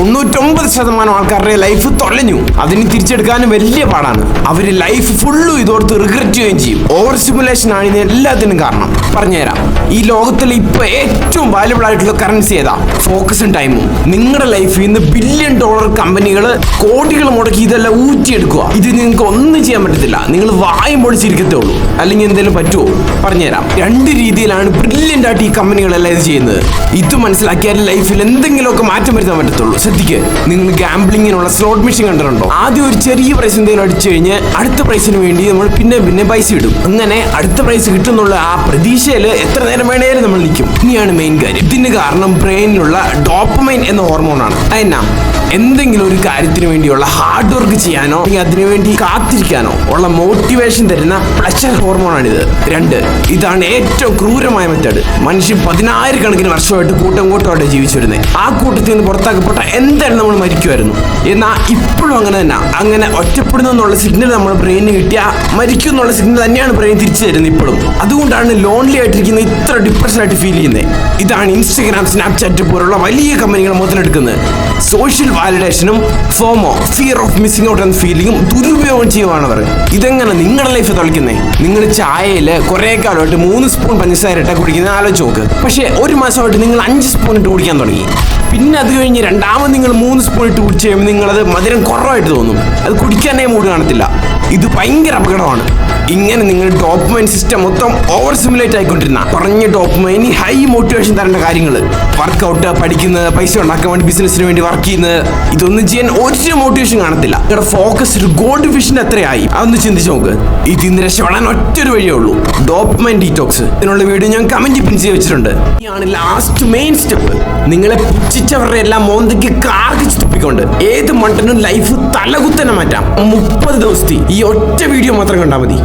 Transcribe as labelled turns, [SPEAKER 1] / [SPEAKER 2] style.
[SPEAKER 1] തൊണ്ണൂറ്റൊമ്പത് ശതമാനം ആൾക്കാരുടെ ലൈഫ് തൊലഞ്ഞു അതിന് തിരിച്ചെടുക്കാനും വലിയ പാടാണ്. അവർ ലൈഫ് ഫുള്ളും ഇതോർത്ത് റിഗ്രറ്റ് ചെയ്യുകയും ചെയ്യും. ഓവർ സ്റ്റിമുലേഷൻ ആണ് ഇതിന് എല്ലാത്തിനും കാരണം. പറഞ്ഞുതരാം. ഈ ലോകത്തിൽ ഇപ്പൊ ഏറ്റവും വാല്യബിൾ ആയിട്ടുള്ള കറൻസി ഏതാ? ഫോക്കസും ടൈമും നിങ്ങളുടെ ലൈഫിൽ നിന്ന് ബില്യൺ ഡോളർ കമ്പനികൾ കോടികൾ മുടക്കി ഇതെല്ലാം ഊറ്റിയെടുക്കുക. ഇത് നിങ്ങൾക്ക് ഒന്നും ചെയ്യാൻ പറ്റത്തില്ല. നിങ്ങൾ വായും പൊളിച്ചിരിക്കത്തേ ഉള്ളൂ. അല്ലെങ്കിൽ എന്തെങ്കിലും പറ്റുമോ പറഞ്ഞുതരാം. രണ്ട് രീതിയിലാണ് ബ്രില്യന്റ് ആയിട്ട് ഈ കമ്പനികളെല്ലാം ഇത് ചെയ്യുന്നത്. ഇത് മനസ്സിലാക്കിയാൽ ലൈഫിൽ എന്തെങ്കിലുമൊക്കെ മാറ്റം വരുത്താൻ പറ്റത്തുള്ളൂ. ശ്രദ്ധിക്ക്. നിങ്ങൾ ഗാംബ്ലിങ്ങിനുള്ള സ്ലോട്ട് മെഷീൻ കണ്ടിട്ടുണ്ടോ? ആദ്യം ഒരു ചെറിയ പ്രൈസ് എന്തെങ്കിലും അടിച്ചു കഴിഞ്ഞ് അടുത്ത പ്രൈസിന് വേണ്ടി നമ്മൾ പിന്നെ പിന്നെ പൈസ ഇടും. അങ്ങനെ അടുത്ത പ്രൈസ് കിട്ടുന്നുള്ള ആ പ്രതീക്ഷയിൽ എത്ര നേരം വേണേലും നമ്മൾ നിൽക്കും. ഇനിയാണ് മെയിൻ കാര്യം. ഇതിന് കാരണം ബ്രെയിനിലുള്ള ഡോപ്പമൈൻ എന്ന ഹോർമോണാണ് അതെന്നാ? എന്തെങ്കിലും ഒരു കാര്യത്തിന് വേണ്ടിയുള്ള ഹാർഡ് വർക്ക് ചെയ്യാനോ അല്ലെങ്കിൽ അതിനുവേണ്ടി കാത്തിരിക്കാനോ ഉള്ള മോട്ടിവേഷൻ തരുന്ന പ്ലഷർ ഹോർമോണാണിത് രണ്ട് ഇതാണ് ഏറ്റവും ക്രൂരമായ മെത്തേഡ് മനുഷ്യൻ പതിനായിരക്കണക്കിന് വർഷമായിട്ട് കൂട്ടം കൂട്ടമായിട്ട് ജീവിച്ചു വരുന്നത് ആ കൂട്ടത്തിൽ നിന്ന് പുറത്താക്കപ്പെട്ട എന്തായാലും നമ്മൾ മരിക്കുമായിരുന്നു എന്നാൽ ഇപ്പോഴും അങ്ങനെ തന്നെ. അങ്ങനെ ഒറ്റപ്പെടുന്നു എന്നുള്ള സിഗ്നൽ നമ്മൾ ബ്രെയിനിന് കിട്ടിയ മരിക്കും എന്നുള്ള സിഗ്നൽ തന്നെയാണ് ബ്രെയിൻ തിരിച്ചു തരുന്നത് ഇപ്പോഴും. അതുകൊണ്ടാണ് ലോൺലി ആയിട്ടിരിക്കുന്നത് ഇത്ര ഡിപ്രഷൻ ആയിട്ട് ഫീൽ ചെയ്യുന്നത് ഇതാണ് ഇൻസ്റ്റഗ്രാം സ്നാപ്ചാറ്റ് പോലുള്ള വലിയ കമ്പനികൾ മുതലെടുക്കുന്നത്. Social വാലിഡേഷനും FOMO fear of missing out എന്ന ഫീലിംഗും ദുരുപയോഗം ചെയ്യുവാണ് അവർ ഇതെങ്ങനെ നിങ്ങളുടെ ലൈഫ് തുളയ്ക്കുന്നേ നിങ്ങൾ ചായയിൽ കുറേ കാലമായിട്ട് മൂന്ന് സ്പൂൺ പഞ്ചസാര ഇട്ട കുടിക്കുന്ന ആലോചിച്ച് നോക്ക്. പക്ഷേ ഒരു മാസമായിട്ട് നിങ്ങൾ അഞ്ച് സ്പൂൺ ഇട്ട് കുടിക്കാൻ തുടങ്ങി. പിന്നെ അത് കഴിഞ്ഞ് രണ്ടാമത് നിങ്ങൾ മൂന്ന് സ്പൂൺ ഇട്ട് കുടിച്ച് കഴിയുമ്പോൾ നിങ്ങളത് മധുരം കുറവായിട്ട് തോന്നും. അത് കുടിക്കാനേ മൂഡ് കാണത്തില്ല. ഇത് ഭയങ്കര അപകടമാണ്. ഇങ്ങനെ നിങ്ങൾ ടോപ്പ് മൈൻ സിസ്റ്റം മൊത്തം ഓവർ സിമുലേറ്റ് ആയിക്കൊണ്ടിരുന്ന. പറഞ്ഞ ടോപ്പ് മൈൻ ഹൈ മോട്ടിവേഷൻ തരേണ്ട കാര്യങ്ങൾ വർക്കൗട്ട് പഠിക്കുന്നത് പൈസ ഉണ്ടാക്കാൻ വേണ്ടി ബിസിനസ്സിന് വേണ്ടി വർക്ക് ചെയ്യുന്നത് ഇതൊന്നും ചെയ്യാൻ ഒരു മോട്ടിവേഷൻ കാണത്തില്ല. നിങ്ങളുടെ ഫോക്കസ് ഒരു ഗോൾഡ് ഫിഷിന് എത്രയായി? അതൊന്ന് ചിന്തിച്ച് നോക്ക്. ഇത് ഇന്ന് രക്ഷപ്പെടാൻ ഒറ്റൊരു വഴിയേ ഉള്ളൂ. ഡോപ്മൈൻ ഡീറ്റോക്സ് ഇതിനുള്ള വീഡിയോ ഞാൻ കമന്റ് പിൻ ചെയ്ത് വെച്ചിട്ടുണ്ട്. ഇനിയാണ് ലാസ്റ്റ് മെയിൻ സ്റ്റെപ്പ് നിങ്ങളെ പുച്ഛിച്ചവരുടെ എല്ലാം മോന്തയ്ക്ക് കാർക്കിച്ച് തുപ്പിക്കൊണ്ട് ഏത് മണ്ടനും ലൈഫ് തലകുത്തനെ മാറ്റാം. മുപ്പത് ദിവസത്തെ ഈ ഒറ്റ വീഡിയോ മാത്രം കണ്ടാൽ മതി.